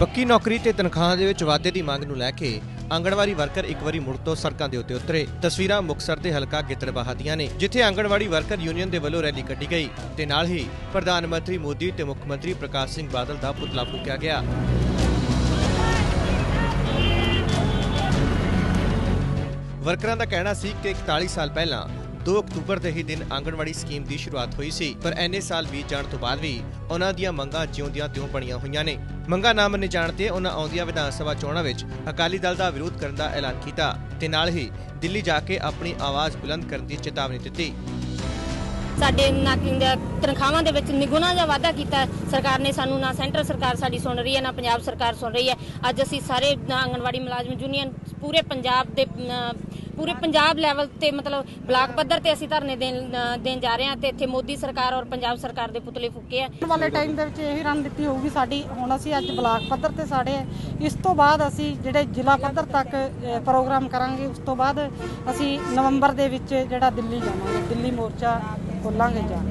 ਪੱਕੀ ਨੌਕਰੀ ਤੇ ਤਨਖਾਹਾਂ ਦੇ ਵਿੱਚ ਵਾਧੇ ਦੀ ਮੰਗ ਨੂੰ ਲੈ ਕੇ ਆਂਗਣਵਾੜੀ ਵਰਕਰ ਇੱਕ ਵਾਰੀ ਮੁੜ ਤੋਂ ਸੜਕਾਂ ਦੇ ਉੱਤੇ ਉਤਰੇ। ਤਸਵੀਰਾਂ ਮੁਕਸਰ ਦੇ ਹਲਕਾ ਗਿੱਦੜਬਾਹਾ ਦੀਆਂ ਨੇ, ਜਿੱਥੇ ਆਂਗਣਵਾੜੀ ਵਰਕਰ ਯੂਨੀਅਨ ਦੇ ਵੱਲੋਂ ਰੈਲੀ ਕੱਢੀ ਗਈ ਤੇ ਨਾਲ ਹੀ ਪ੍ਰਧਾਨ ਮੰਤਰੀ ਮੋਦੀ ਤੇ ਮੁੱਖ ਮੰਤਰੀ ਪ੍ਰਕਾਸ਼ ਸਿੰਘ ਬਾਦਲ ਦਾ ਪੁਤਲਾ ਫੂਕਿਆ ਗਿਆ। ਵਰਕਰਾਂ ਦਾ ਕਹਿਣਾ ਸੀ ਕਿ 41 ਸਾਲ ਪਹਿਲਾਂ 2 ਅਕਤੂਬਰ ਦੇ ਹੀ ਦਿਨ ਆਂਗਣਵਾੜੀ ਸਕੀਮ ਦੀ ਸ਼ੁਰੂਆਤ ਹੋਈ ਸੀ, ਪਰ ਐਨੇ ਸਾਲ ਬੀਤ ਜਾਣ ਤੋਂ ਬਾਅਦ ਵੀ ਉਹਨਾਂ ਦੀਆਂ ਮੰਗਾਂ ਜਿਉਂਦੀਆਂ ਤਿਉਂ ਬਣੀਆਂ ਹੋਈਆਂ ਨੇ। ਮੰਗਾਂ ਨਾ ਮੰਨੇ ਜਾਣ ਤੇ ਉਹਨਾਂ ਆਉਂਦੀਆਂ ਵਿਧਾਨ ਸਭਾ ਚੋਣਾਂ ਵਿੱਚ ਅਕਾਲੀ ਦਲ ਦਾ ਵਿਰੋਧ ਕਰਨ ਦਾ ਐਲਾਨ ਕੀਤਾ ਤੇ ਨਾਲ ਹੀ ਦਿੱਲੀ ਜਾ ਕੇ ਆਪਣੀ ਆਵਾਜ਼ ਬੁਲੰਦ ਕਰਨ ਦੀ ਚੇਤਾਵਨੀ ਦਿੱਤੀ। ਸਾਡੇ ਤਨਖਾਹਾਂ ਦੇ ਵਿੱਚ ਨਿਗੁਣਾ ਜਿਹਾ ਵਾਅਦਾ ਕੀਤਾ। ਸਰਕਾਰ ਨੇ ਸਾਨੂੰ ਨਾ ਸੈਂਟਰ ਸਰਕਾਰ ਸਾਡੀ ਸੁਣ ਰਹੀ ਹੈ, ਨਾ ਪੰਜਾਬ ਸਰਕਾਰ ਸੁਣ ਰਹੀ ਹੈ। ਅੱਜ ਅਸੀਂ ਸਾਰੇ ਆਂਗਣਵਾੜੀ ਮੁਲਾਜ਼ਮ ਯੂਨੀਅਨ, ਪੂਰੇ ਪੰਜਾਬ ਦੇ ਪੂਰੇ ਪੰਜਾਬ ਲੈਵਲ ਤੇ ਮਤਲਬ ਬਲਾਕ ਪੱਧਰ ਤੇ ਅਸੀਂ ਧਰਨੇ ਦੇਣ ਦੇਣ ਜਾ ਰਹੇ ਹਾਂ ਤੇ ਇੱਥੇ ਮੋਦੀ ਸਰਕਾਰ ਔਰ ਪੰਜਾਬ ਸਰਕਾਰ ਦੇ ਪੁਤਲੇ ਫੂਕੇ ਆ। ਆਉਣ ਵਾਲੇ ਟਾਈਮ ਦੇ ਵਿੱਚ ਇਹੀ ਰਣਨੀਤੀ ਹੋਊਗੀ ਸਾਡੀ। ਹੁਣ ਅਸੀਂ ਅੱਜ ਬਲਾਕ ਪੱਧਰ ਤੇ ਸਾਡੇ ਇਸ ਤੋਂ ਬਾਅਦ ਅਸੀਂ ਜਿਹੜੇ ਜ਼ਿਲ੍ਹਾ ਪੱਧਰ ਤੱਕ ਪ੍ਰੋਗਰਾਮ ਕਰਾਂਗੇ, ਉਸ ਤੋਂ ਬਾਅਦ ਅਸੀਂ ਨਵੰਬਰ ਦੇ ਵਿੱਚ ਜਿਹੜਾ ਦਿੱਲੀ ਜਾਵਾਂਗੇ। ਦਿੱਲੀ ਮੋਰਚਾ ਖੋਲਾਂਗੇ ਜਾ